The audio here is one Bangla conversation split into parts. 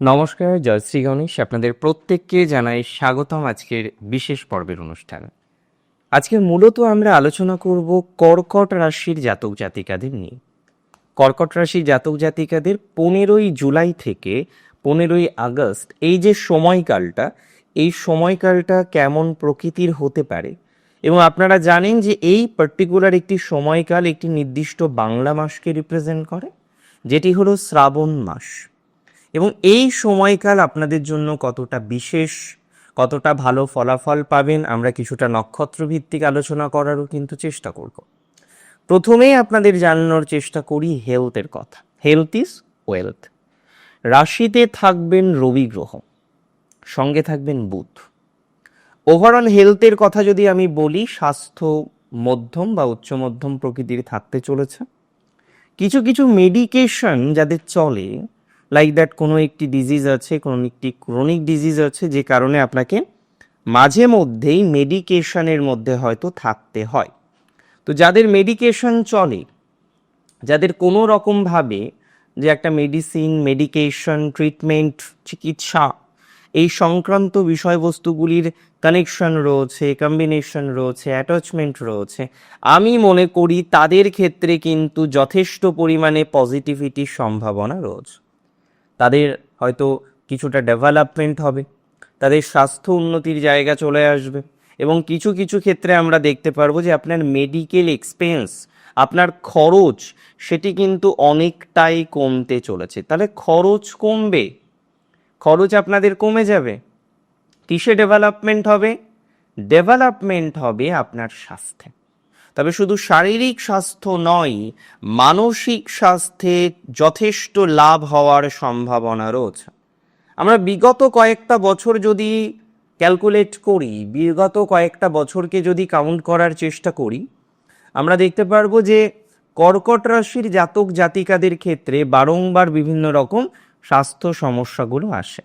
নমস্কার, জয় শ্রী গণেশ। আপনাদের প্রত্যেককে জানাই স্বাগতম আজকের বিশেষ পর্বের অনুষ্ঠান। আজকে মূলত আমরা আলোচনা করব কর্কট রাশির জাতক জাতিকাদের নিয়ে। কর্কট রাশির জাতক জাতিকাদের পনেরোই জুলাই থেকে পনেরোই আগস্ট এই যে সময়কালটা, এই সময়কালটা কেমন প্রকৃতির হতে পারে? এবং আপনারা জানেন যে এই পার্টিকুলার একটি সময়কাল একটি নির্দিষ্ট বাংলা মাসকে রিপ্রেজেন্ট করে, যেটি হলো শ্রাবণ মাস। এবং এই সময়কাল আপনাদের জন্য কতটা বিশেষ, কতটা ভালো ফলাফল পাবেন, আমরা কিছুটা নক্ষত্র ভিত্তিক আলোচনা করারও কিন্তু চেষ্টা করব। প্রথমেই আপনাদের জানানোর চেষ্টা করি হেলথের কথা। হেলথ ইজ ওয়েলথ রাশিতে থাকবেন রবি গ্রহ, সঙ্গে থাকবেন বুধ। ওভারঅল হেলথের কথা যদি আমি বলি, স্বাস্থ্য মধ্যম বা উচ্চ মধ্যম প্রকৃতির থাকতে চলেছে। কিছু কিছু মেডিকেশন যাদের চলে লাইক দ্যাট কোনো একটি ডিজিজ আছে, কোনো একটি ক্রনিক ডিজিজ আছে, যে কারণে আপনাকে মাঝে মধ্যেই মেডিকেশনের মধ্যে হয়তো থাকতে হয়। তো যাদের মেডিকেশন চলে, যাদের কোনো রকমভাবে যে একটা মেডিসিন মেডিকেশন ট্রিটমেন্ট চিকিৎসা, এই সংক্রান্ত বিষয়বস্তুগুলির কানেকশন রয়েছে কম্বিনেশন রয়েছে অ্যাটাচমেন্ট রয়েছে, আমি মনে করি তাদের ক্ষেত্রে কিন্তু যথেষ্ট পরিমাণে পজিটিভিটির সম্ভাবনা রয়েছে। তাদের হয়তো কিছুটা ডেভেলপমেন্ট হবে, তাদের স্বাস্থ্য উন্নতির জায়গা চলে আসবে এবং কিছু কিছু ক্ষেত্রে আমরা দেখতে পারব যে আপনার মেডিকেল এক্সপেন্স আপনার খরচ সেটি কিন্তু অনেকটাই কমতে চলেছে। তাহলে খরচ কমবে, খরচ আপনাদের কমে যাবে। কিসে ডেভেলপমেন্ট হবে? ডেভেলপমেন্ট হবে আপনার স্বাস্থ্যে। তবে শুধু শারীরিক স্বাস্থ্য নয়, মানসিক স্বাস্থ্যে যথেষ্ট লাভ হওয়ার সম্ভাবনা রয়েছে। আমরা বিগত কয়েকটা বছর যদি ক্যালকুলেট করি, বিগত কয়েকটা বছরকে যদি কাউন্ট করার চেষ্টা করি, আমরা দেখতে পারব যে কর্কট রাশির জাতক জাতিকাদের ক্ষেত্রে বারংবার বিভিন্ন রকম স্বাস্থ্য সমস্যাগুলো আসে।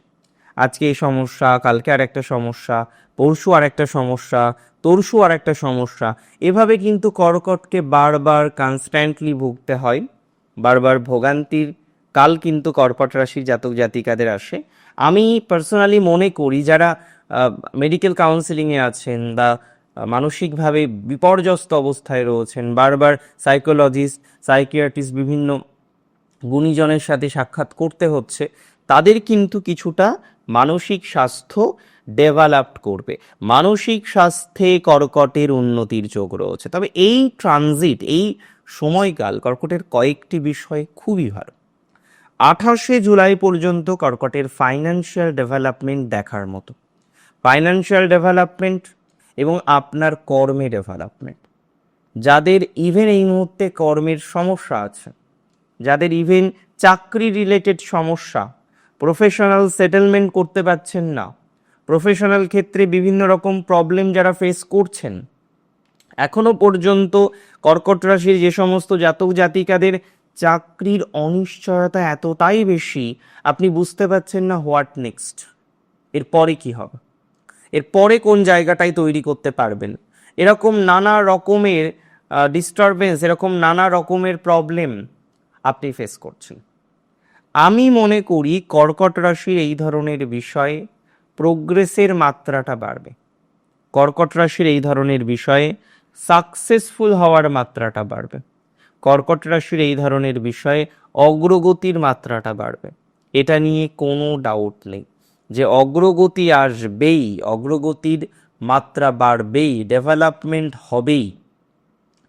আজকে এই সমস্যা, কালকে আর একটা সমস্যা, পরশু আর একটা সমস্যা, তরশু আর একটা সমস্যা, এভাবে কিন্তু কর্কটকে বারবার কনস্ট্যান্টলি ভুগতে হয়, বারবার ভোগান্তির কাল কিন্তু কর্কট রাশির জাতক জাতিকাদের আসে। আমি পার্সোনালি মনে করি যারা মেডিকেল কাউন্সিলিংয়ে আছেন বা মানসিকভাবে বিপর্যস্ত অবস্থায় রয়েছেন, বারবার সাইকোলজিস্ট সাইকিয়াট্রিস্ট বিভিন্ন গুণীজনের সাথে সাক্ষাৎ করতে হচ্ছে, তাদের কিন্তু কিছুটা মানসিক স্বাস্থ্য ডেভেলপড করবে। মানসিক স্বাস্থ্যে কর্কটের উন্নতির যোগ রয়েছে। তবে এই ট্রানজিট এই সময়কাল কর্কটের কয়েকটি বিষয় খুবই ভালো। আঠাশে জুলাই পর্যন্ত কর্কটের ফাইন্যান্সিয়াল ডেভেলপমেন্ট দেখার মতো। ফাইন্যান্সিয়াল ডেভেলপমেন্ট এবং আপনার কর্মে ডেভেলপমেন্ট যাদের ইভেন এই মুহূর্তে কর্মের সমস্যা আছে, যাদের ইভেন চাকরি রিলেটেড সমস্যা প্রফেশনাল সেটেলমেন্ট করতে পারছেন না। প্রফেশনাল ক্ষেত্রে বিভিন্ন রকম প্রবলেম যারা ফেস করছেন। এখনও পর্যন্ত কর্কট রাশির যে সমস্ত জাতক জাতিকাদের চাকরির অনিশ্চয়তা এতটাই বেশি, আপনি বুঝতে পারছেন না হোয়াট নেক্সট এরপরে কি হবে? এরপরে কোন জায়গাটাই তৈরি করতে পারবেন? এরকম নানা রকমের ডিস্টারবেন্স এরকম নানা রকমের প্রবলেম আপনি ফেস করছেন। আমি মনে করি কর্কট রাশির এই ধরনের বিষয়ে প্রোগ্রেসের মাত্রাটা বাড়বে। কর্কট রাশির এই ধরনের বিষয়ে সাকসেসফুল হওয়ার মাত্রাটা বাড়বে। কর্কট রাশির এই ধরনের বিষয়ে অগ্রগতির মাত্রাটা বাড়বে। এটা নিয়ে কোনো ডাউট নেই। যে অগ্রগতি আসবেই, অগ্রগতির মাত্রা বাড়বেই ডেভেলপমেন্ট হবেই।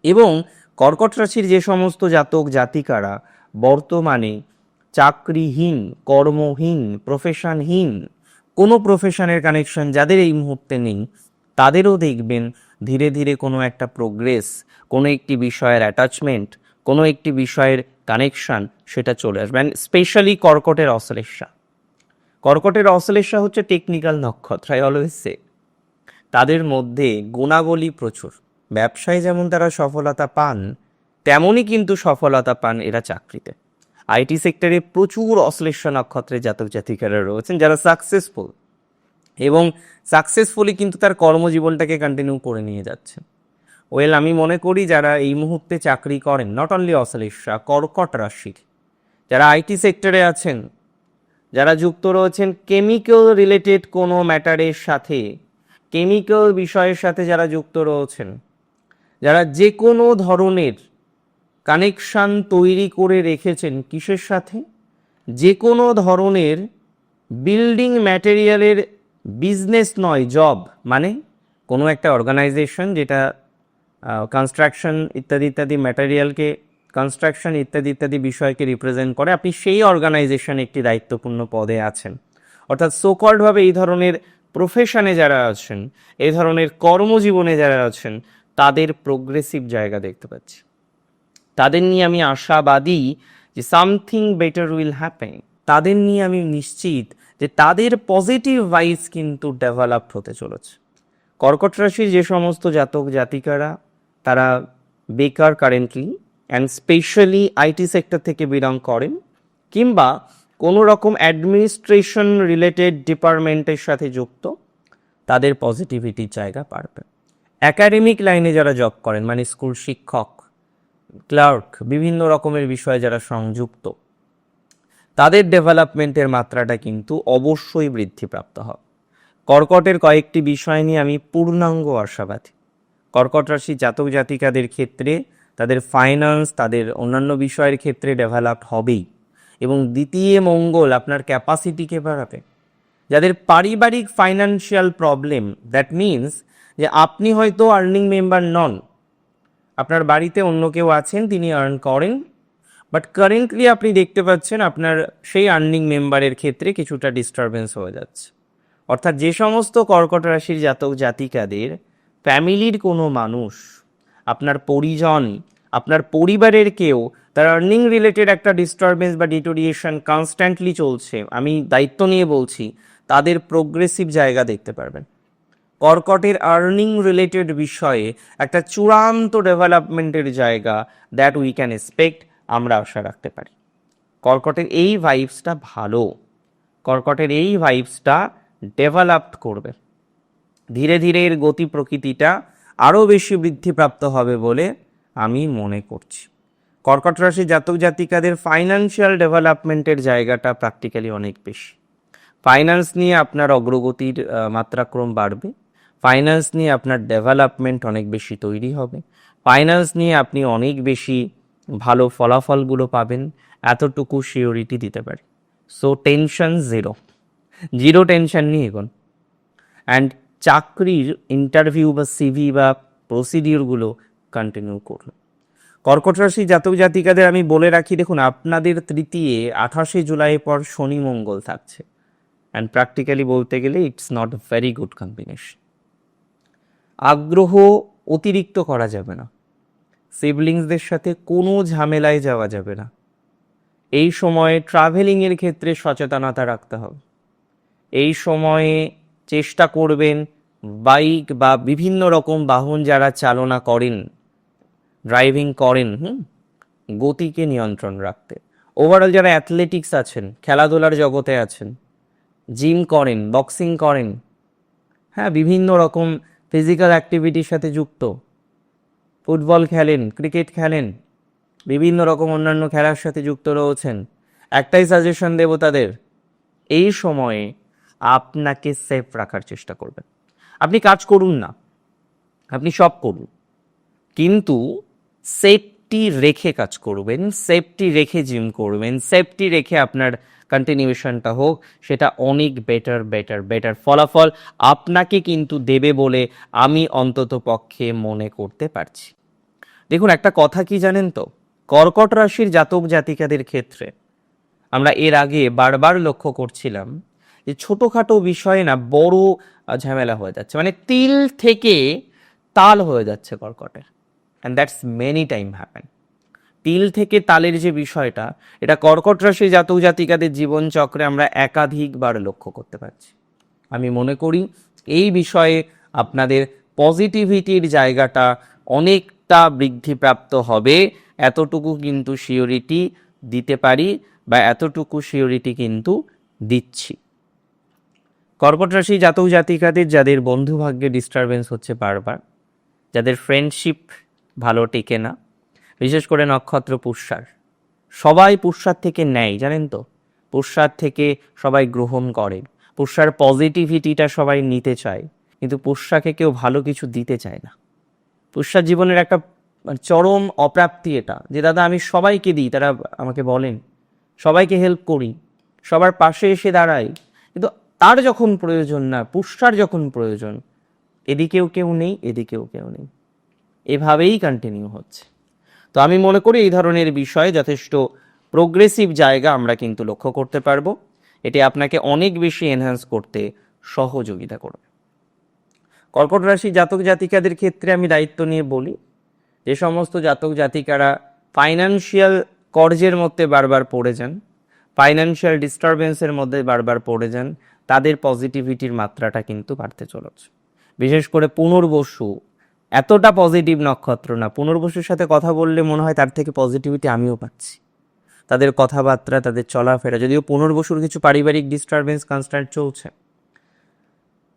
এবং কর্কট রাশির যে সমস্ত জাতক জাতিকারা বর্তমানে চাকরিহীন, কর্মহীন প্রফেশনহীন কোনো প্রফেশনের কানেকশন যাদের এই মুহূর্তে নেই, তাদেরও দেখবেন ধীরে ধীরে কোনো একটা প্রোগ্রেস কোনো একটি বিষয়ের অ্যাটাচমেন্ট কোনো একটি বিষয়ের কানেকশন সেটা চলে আসবে। অ্যান্ড স্পেশালি কর্কটের অশ্লেষা। কর্কটের অশ্লেষা হচ্ছে টেকনিক্যাল নক্ষত্র আই অলওয়েজ সে তাদের মধ্যে গুণাবলী প্রচুর। ব্যবসায় যেমন তারা সফলতা পান, তেমনই কিন্তু সফলতা পান এরা চাকরিতে। আইটি সেক্টরে প্রচুর অশ্লেষ্য নক্ষত্রের জাতক জাতিকারা রয়েছেন যারা সাকসেসফুল এবং সাকসেসফুলি কিন্তু তার কর্মজীবনটাকে কন্টিনিউ করে নিয়ে যাচ্ছে ওয়েল আমি মনে করি যারা এই মুহূর্তে চাকরি করেন নট অনলি অশ্লেষা কর্কট রাশির, যারা আইটি সেক্টরে আছেন, যারা যুক্ত রয়েছেন কেমিক্যাল রিলেটেড কোনো ম্যাটারের সাথে কেমিক্যাল বিষয়ের সাথে যারা যুক্ত রয়েছেন, যারা যে কোনো ধরনের কানেকশান তৈরি করে রেখেছেন কিসের সাথে? যে কোনো ধরনের বিল্ডিং ম্যাটেরিয়ালের বিজনেস নয়, জব মানে কোনো একটা অর্গানাইজেশন যেটা কনস্ট্রাকশন ইত্যাদি ইত্যাদি ম্যাটেরিয়ালকে কনস্ট্রাকশন ইত্যাদি ইত্যাদি বিষয়কে রিপ্রেজেন্ট করে। আপনি সেই অর্গানাইজেশন একটি দায়িত্বপূর্ণ পদে আছেন। অর্থাৎ সোকল্ডভাবে এই ধরনের প্রফেশনে যারা আছেন, এই ধরনের কর্মজীবনে যারা আছেন, তাদের প্রোগ্রেসিভ জায়গা দেখতে পাচ্ছি। তাদের নিয়ে আমি আশাবাদী যে সামথিং বেটার উইল হ্যাপেন তাদের নিয়ে আমি নিশ্চিত যে তাদের পজিটিভ ভাইস কিন্তু ডেভেলপ হতে চলেছে। কর্কট রাশির যে সমস্ত জাতক জাতিকারা, তারা বেকার currently and specially IT sector থেকে বিলং করেন কিংবা কোনো রকম অ্যাডমিনিস্ট্রেশন রিলেটেড ডিপার্টমেন্টের সাথে যুক্ত, তাদের পজিটিভিটির জায়গা পারবে একাডেমিক লাইনে যারা জব করেন মানে স্কুল শিক্ষক ক্লার্ক বিভিন্ন রকমের বিষয়ে যারা সংযুক্ত, তাদের ডেভেলপমেন্টের মাত্রাটা কিন্তু অবশ্যই বৃদ্ধিপ্রাপ্ত হবে। কর্কটের কয়েকটি বিষয় নিয়ে আমি পূর্ণাঙ্গ আশাবাদী। কর্কট রাশি জাতক জাতিকাদের ক্ষেত্রে তাদের ফাইন্যান্স তাদের অন্যান্য বিষয়ের ক্ষেত্রে ডেভেলপ হবেই এবং দ্বিতীয় মঙ্গল আপনার ক্যাপাসিটিকে বাড়াবে। যাদের পারিবারিক ফাইন্যান্সিয়াল প্রবলেম দ্যাট মিনস যে আপনি হয়তো আর্নিং মেম্বার নন আপনার বাড়িতে অন্য কেউ আছেন, তিনি আর্ন করেন। বাট কারেন্টলি আপনি দেখতে পাচ্ছেন আপনার সেই আর্নিং মেম্বারের ক্ষেত্রে কিছুটা ডিস্টারবেন্স হয়ে যাচ্ছে। অর্থাৎ যে সমস্ত কর্কট রাশির জাতক জাতিকাদের ফ্যামিলির কোনো মানুষ, আপনার পরিজন, আপনার পরিবারের কেউ, তার আর্নিং রিলেটেড একটা ডিস্টারবেন্স বা ডিটোরিয়েশন কনস্ট্যান্টলি চলছে, আমি দায়িত্ব নিয়ে বলছি, তাদের প্রোগ্রেসিভ জায়গা দেখতে পারবেন। কর্কটের আর্নিং রিলেটেড বিষয়ে একটা চূড়ান্ত ডেভেলপমেন্টের জায়গা দ্যাট উই ক্যান এক্সপেক্ট আমরা আশা রাখতে পারি। কর্কটের এই ভাইবসটা ভালো। কর্কটের এই ভাইবসটা ডেভেলপড করবে। ধীরে ধীরে এর গতি প্রকৃতিটা আরও বেশি বৃদ্ধিপ্রাপ্ত হবে বলে আমি মনে করছি। কর্কট রাশি জাতক জাতিকাদের ফাইন্যান্সিয়াল ডেভেলপমেন্টের জায়গাটা প্র্যাকটিক্যালি অনেক বেশি। ফাইন্যান্স নিয়ে আপনার অগ্রগতির মাত্রাক্রম বাড়বে। ফাইন্যান্স নিয়ে আপনার ডেভেলপমেন্ট অনেক বেশি তৈরি হবে। ফাইন্যান্স নিয়ে আপনি অনেক বেশি ভালো ফলাফলগুলো পাবেন, এতটুকু সিওরিটি দিতে পারি। So tension zero zero tension নিয়ে এগোন। অ্যান্ড চাকরির ইন্টারভিউ বা সিভি বা প্রসিডিওরগুলো কন্টিনিউ করুন। কর্কট রাশি জাতক জাতিকাদের আমি বলে রাখি, দেখুন, আপনাদের তৃতীয় আঠাশে জুলাই পর শনি মঙ্গল থাকছে। অ্যান্ড প্র্যাকটিক্যালি বলতে গেলে it's not very good combination আগ্রহ অতিরিক্ত করা যাবে না। সিবলিংসদের সাথে কোনো ঝামেলায় যাওয়া যাবে না। এই সময়ে ট্রাভেলিংয়ের ক্ষেত্রে সচেতনতা রাখতে হবে। এই সময়ে চেষ্টা করবেন বাইক বা বিভিন্ন রকম বাহন যারা চালনা করেন ড্রাইভিং করেন, হুম, গতিকে নিয়ন্ত্রণ রাখতে। ওভারঅল যারা অ্যাথলেটিক্স আছেন, খেলাধুলার জগতে আছেন জিম করেন বক্সিং করেন হ্যাঁ বিভিন্ন রকম ফিজিক্যাল অ্যাক্টিভিটির সাথে যুক্ত। ফুটবল খেলেন, ক্রিকেট খেলেন, বিভিন্ন রকম অন্যান্য খেলার সাথে যুক্ত রয়েছেন। একটাই সাজেশন দেব তাদের, এই সময়ে আপনাকে সেফ রাখার চেষ্টা করবেন। আপনি কাজ করুন না, আপনি সব করুন। কিন্তু সেফটি রেখে কাজ করবেন সেফটি রেখে জিম করবেন সেফটি রেখে আপনার কন্টিনিউশনটা হোক, সেটা অনেক বেটার বেটার বেটার ফলাফল আপনাকে কিন্তু দেবে বলে আমি অন্তত পক্ষে মনে করতে পারছি। দেখুন, একটা কথা কি জানেন তো? কর্কট রাশির জাতক জাতিকাদের ক্ষেত্রে আমরা এর আগে বারবার লক্ষ্য করছিলাম যে ছোটোখাটো বিষয়ে না বড় ঝামেলা হয়ে যাচ্ছে। মানে তিল থেকে তাল হয়ে যাচ্ছে কর্কটের। And that's many time happen তিল থেকে তালের যে বিষয়টা, এটা কর্কট রাশি জাতক জাতিকাদের জীবনচক্রে আমরা একাধিকবার লক্ষ্য করতে পারছি। আমি মনে করি এই বিষয়ে আপনাদের পজিটিভিটির জায়গাটা অনেকটা বৃদ্ধিপ্রাপ্ত হবে। এতটুকু কিন্তু সিওরিটি দিতে পারি বা এতটুকু সিওরিটি কিন্তু দিচ্ছি। কর্কট রাশি জাতক জাতিকাদের, যাদের বন্ধু ভাগ্যে ডিস্টারবেন্স হচ্ছে বারবার, যাদের ফ্রেন্ডশিপ ভালো টেকে না বিশেষ করে নক্ষত্র পুষ্যার সবাই পুষ্যার থেকে নেয়, জানেন তো? পুষ্যার থেকে সবাই গ্রহণ করে। পুষ্যার পজিটিভিটিটা সবাই নিতে চায়, কিন্তু পুষ্যাকে কেউ ভালো কিছু দিতে চায় না। পুষ্যার জীবনের একটা মানে চরম অপ্রাপ্তি এটা, যে দাদা আমি সবাইকে দিই, তারা আমাকে বলেন, সবাইকে হেল্প করি, সবার পাশে এসে দাঁড়াই। কিন্তু তার যখন প্রয়োজন না পুষ্যার যখন প্রয়োজন, এদিকেও কেউ নেই, এদিকেও কেউ নেই। এভাবেই কন্টিনিউ হচ্ছে। তো আমি মনে করি এই ধরনের বিষয়ে যথেষ্ট প্রোগ্রেসিভ জায়গা আমরা কিন্তু লক্ষ্য করতে পারব। এটি আপনাকে অনেক বেশি এনহ্যান্স করতে সহযোগিতা করবে। কর্কট রাশি জাতক জাতিকাদের ক্ষেত্রে আমি দায়িত্ব নিয়ে বলি, যে সমস্ত জাতক জাতিকারা ফাইন্যান্সিয়াল কর্জের মধ্যে বারবার পড়ে যান ফাইন্যান্সিয়াল ডিস্টারবেন্সের মধ্যে বারবার পড়ে যান, তাদের পজিটিভিটির মাত্রাটা কিন্তু বাড়তে চলেছে। বিশেষ করে পুনর্বসু এতটা পজিটিভ নক্ষত্র না। পুনর্বসুর সাথে কথা বললে মনে হয় তার থেকে পজিটিভিটি আমিও পাচ্ছি। তাদের কথাবার্তা, তাদের চলাফেরা, যদিও পুনর্বসুর কিছু পারিবারিক ডিস্টারবেন্স কনস্ট্যান্ট চলছে।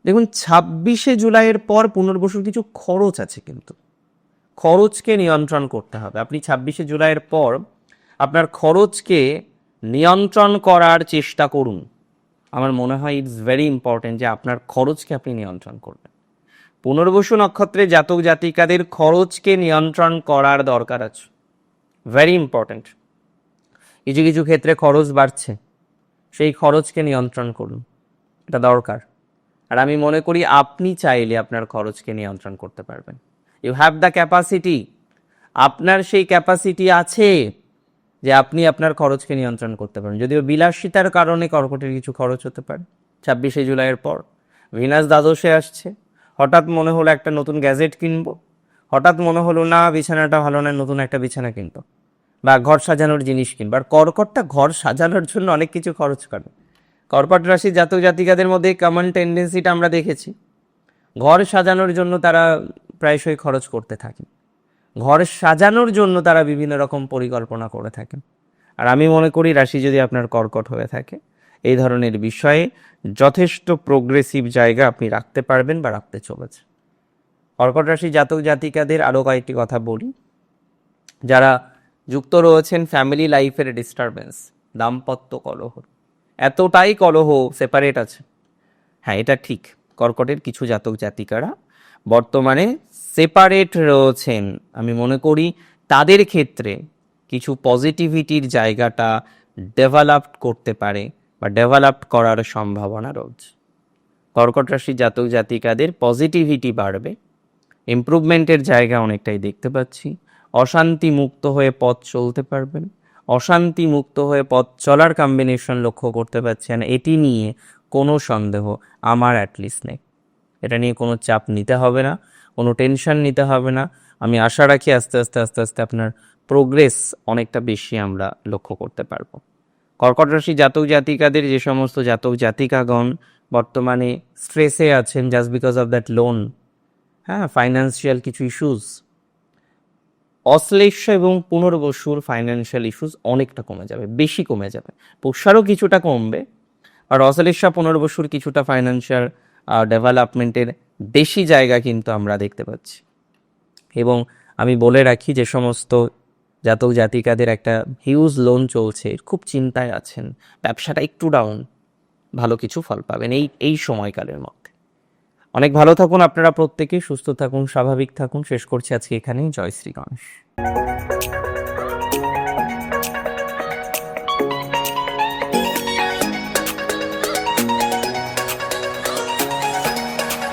দেখুন, ছাব্বিশে জুলাইয়ের পর পুনর্বসুর কিছু খরচ আছে কিন্তু। খরচকে নিয়ন্ত্রণ করতে হবে। আপনি ছাব্বিশে জুলাইয়ের পর আপনার খরচকে নিয়ন্ত্রণ করার চেষ্টা করুন। আমার মনে হয় ইটস ভেরি ইম্পর্টেন্ট যে আপনার খরচকে আপনি নিয়ন্ত্রণ করবেন। পুনর্বসু নক্ষত্রে জাতক জাতিকাদের খরচকে নিয়ন্ত্রণ করার দরকার আছে। ভেরি ইম্পর্টেন্ট কিছু কিছু ক্ষেত্রে খরচ বাড়ছে। সেই খরচকে নিয়ন্ত্রণ করুন। এটা দরকার। আর আমি মনে করি আপনি চাইলে আপনার খরচকে নিয়ন্ত্রণ করতে পারবেন। ইউ হ্যাভ দ্য ক্যাপাসিটি আপনার সেই ক্যাপাসিটি আছে যে আপনি আপনার খরচকে নিয়ন্ত্রণ করতে পারেন যদিও বিলাসিতার কারণে কর্কটের কিছু খরচ হতে পারে। ছাব্বিশে জুলাইয়ের পর। ভিনাস দ্বাদশে আসছে। হঠাৎ মনে হলো একটা নতুন গ্যাজেট কিনবো। হঠাৎ মনে হলো, না, বিছানাটা ভালো না নতুন একটা বিছানা কিনবো বা ঘর সাজানোর জিনিস কিনবো। আর কর্কটটা ঘর সাজানোর জন্য অনেক কিছু খরচ করে। কর্কট রাশি জাতক জাতিকাদের মধ্যে কমন টেন্ডেন্সিটা আমরা দেখেছি। ঘর সাজানোর জন্য তারা প্রায়শই খরচ করতে থাকেন। ঘর সাজানোর জন্য তারা বিভিন্ন রকম পরিকল্পনা করে থাকেন। আর আমি মনে করি রাশি যদি আপনার কর্কট হয়ে থাকে এই ধরনের বিষয়ে যথেষ্ট প্রোগ্রেসিভ জায়গা আপনি রাখতে পারবেন বা রাখতে চলেছে কর্কট রাশি জাতক জাতিকাদের আরও কয়েকটি কথা বলি। যারা যুক্ত রয়েছেন ফ্যামিলি লাইফের ডিস্টারবেন্স দাম্পত্য কলহ। এতটাই কলহ সেপারেট আছে। হ্যাঁ এটা ঠিক। কর্কটের কিছু জাতক জাতিকারা বর্তমানে সেপারেট রয়েছেন। আমি মনে করি তাদের ক্ষেত্রে কিছু পজিটিভিটির জায়গাটা ডেভেলপ করতে পারে। বা ডেভেলপ করার সম্ভাবনা রয়েছে। কর্কট রাশি জাতক জাতিকাদের পজিটিভিটি বাড়বে। ইমপ্রুভমেন্টের জায়গা অনেকটাই দেখতে পাচ্ছি। অশান্তি মুক্ত হয়ে পথ চলতে পারবেন। অশান্তি মুক্ত হয়ে পথ চলার কম্বিনেশন লক্ষ্য করতে পারছেন এটি নিয়ে কোনো সন্দেহ আমার অ্যাটলিস্ট নেই। এটা নিয়ে কোনো চাপ নিতে হবে না, কোনো টেনশন নিতে হবে না। আমি আশা রাখি আস্তে আস্তে আস্তে আস্তে আপনার প্রোগ্রেস অনেকটা বেশি আমরা লক্ষ্য করতে পারব। কর্কট রাশি জাতক জাতিকাদের যে সমস্ত জাতক জাতিকাগণ বর্তমানে স্ট্রেসে আছেন just because of that loan হ্যাঁ ফাইন্যান্সিয়াল কিছু ইস্যুস অশ্লেষ্য এবং পুনর্বসুর ফাইন্যান্সিয়াল ইস্যুস অনেকটা কমে যাবে, বেশি কমে যাবে পুষারও কিছুটা কমবে, আর অশ্লেষা পুনর্বসুর কিছুটা ফাইন্যান্সিয়াল ডেভেলপমেন্টের বেশি জায়গা কিন্তু আমরা দেখতে পাচ্ছি। এবং আমি বলে রাখি যে সমস্ত জাতক জাতিকাদের একটা হিউজ লোন চলছে, খুব চিন্তায় আছেন, ব্যবসাটা একটু ডাউন ভালো কিছু ফল পাবেন এই এই সময়কালের মধ্যে। অনেক ভালো থাকুন আপনারা প্রত্যেকে, সুস্থ থাকুন, স্বাভাবিক থাকুন, শেষ করছি আজকে এখানেই, জয় শ্রী গণেশ।